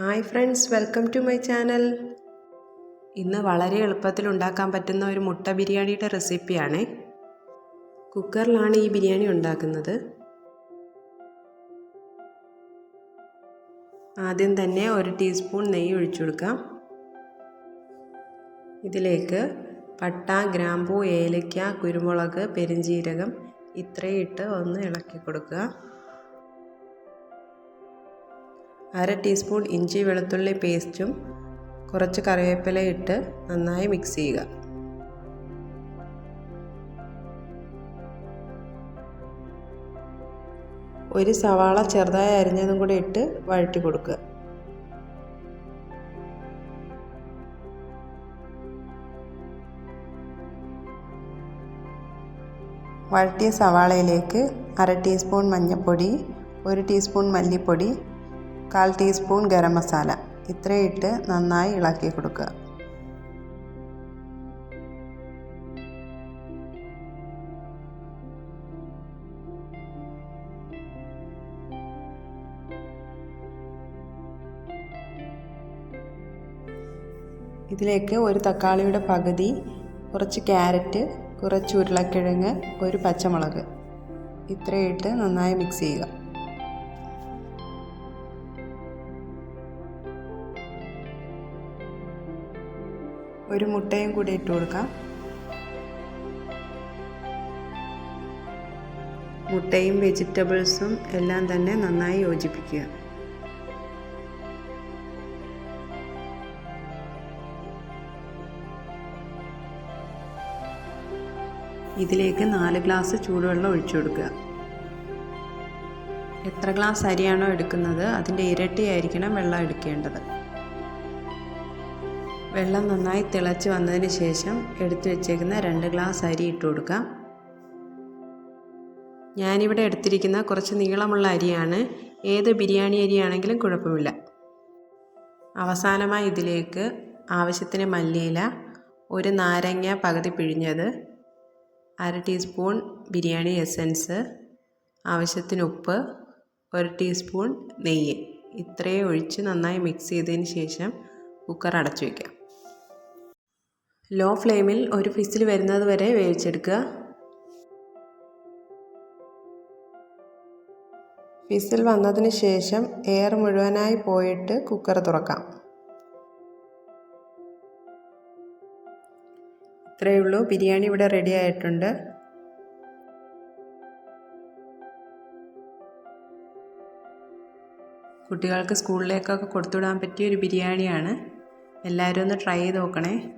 Hi friends welcome to my channel. ഇന്ന് വളരെ എളുപ്പത്തിൽ ഉണ്ടാക്കാൻ പറ്റുന്ന ഒരു മുട്ട ബിരിയാണിയുടെ റെസിപ്പിയാണ്. കുക്കറിലാണ് ഈ ബിരിയാണി ഉണ്ടാക്കുന്നത്. ആദ്യം തന്നെ ഒരു ടീസ്പൂൺ നെയ്യ് ഒഴിച്ചു കൊടുക്കാം. ഇതിലേക്ക് പട്ട ഗ്രാമ്പൂ ഏലക്ക കുരുമുളക് പെരിഞ്ജീരകം ഇത്രയും ഇട്ട് ഒന്ന് ഇളക്കി കൊടുക്കുക. അര ടീസ്പൂൺ ഇഞ്ചി വെളുത്തുള്ളി പേസ്റ്റും കുറച്ച് കറിവേപ്പില ഇട്ട് നന്നായി മിക്സ് ചെയ്യുക. ഒരു സവാള ചെറുതായി അരിഞ്ഞതും കൂടി ഇട്ട് വഴറ്റി കൊടുക്കുക. വഴറ്റിയ സവാളയിലേക്ക് അര ടീസ്പൂൺ മഞ്ഞൾപ്പൊടി ഒരു ടീസ്പൂൺ മല്ലിപ്പൊടി കാൽ ടീസ്പൂൺ ഗരം മസാല. ഇത്രയും ഇട്ട് നന്നായി ഇളക്കി കൊടുക്കുക. ഇതിലേക്ക് ഒരു തക്കാളിയുടെ പകുതി കുറച്ച് ക്യാരറ്റ് കുറച്ച് ഉരുളക്കിഴങ്ങ് ഒരു പച്ചമുളക്. ഇത്രയിട്ട് നന്നായി മിക്സ് ചെയ്യുക. ഒരു മുട്ടയും കൂടി ഇട്ട് കൊടുക്കാം. മുട്ടയും വെജിറ്റബിൾസും എല്ലാം തന്നെ നന്നായി യോജിപ്പിക്കുക. ഇതിലേക്ക് നാല് ഗ്ലാസ് ചൂടുവെള്ളം ഒഴിച്ചു കൊടുക്കുക. എത്ര ഗ്ലാസ് അരിയാണോ എടുക്കുന്നത്? അതിന്റെ ഇരട്ടിയായിരിക്കണം വെള്ളം എടുക്കേണ്ടത്. വെള്ളം നന്നായി തിളച്ച് വന്നതിന് ശേഷം എടുത്തു വെച്ചേക്കുന്ന രണ്ട് ഗ്ലാസ് അരി ഇട്ട് കൊടുക്കാം. ഞാനിവിടെ എടുത്തിരിക്കുന്ന കുറച്ച് നീളമുള്ള അരിയാണ്. ഏത് ബിരിയാണി അരിയാണെങ്കിലും കുഴപ്പമില്ല. അവസാനമായി ഇതിലേക്ക് ആവശ്യത്തിന് മല്ലിയില ഒരു നാരങ്ങ പകുതി പിഴിഞ്ഞത് അര ടീസ്പൂൺ ബിരിയാണി എസൻസ് ആവശ്യത്തിന് ഉപ്പ് ഒരു ടീസ്പൂൺ നെയ്യ്. ഇത്രയും ഒഴിച്ച് നന്നായി മിക്സ് ചെയ്തതിന് ശേഷം കുക്കർ അടച്ചു വയ്ക്കാം ലോ ഫ്ലെയിമിൽ ഒരു ഫിസിൽ വരുന്നത് വരെ വേവിച്ചെടുക്കുക. ഫിസിൽ വന്നതിന് ശേഷം എയർ മുഴുവനായി പോയിട്ട് കുക്കർ തുറക്കാം. ഇത്രയേ ഉള്ളൂ. ബിരിയാണി ഇവിടെ റെഡി ആയിട്ടുണ്ട്. കുട്ടികൾക്ക് സ്കൂളിലേക്കൊക്കെ കൊടുത്തുവിടാൻ പറ്റിയ ഒരു ബിരിയാണിയാണ്. എല്ലാവരും ഒന്ന് ട്രൈ ചെയ്ത് നോക്കണേ.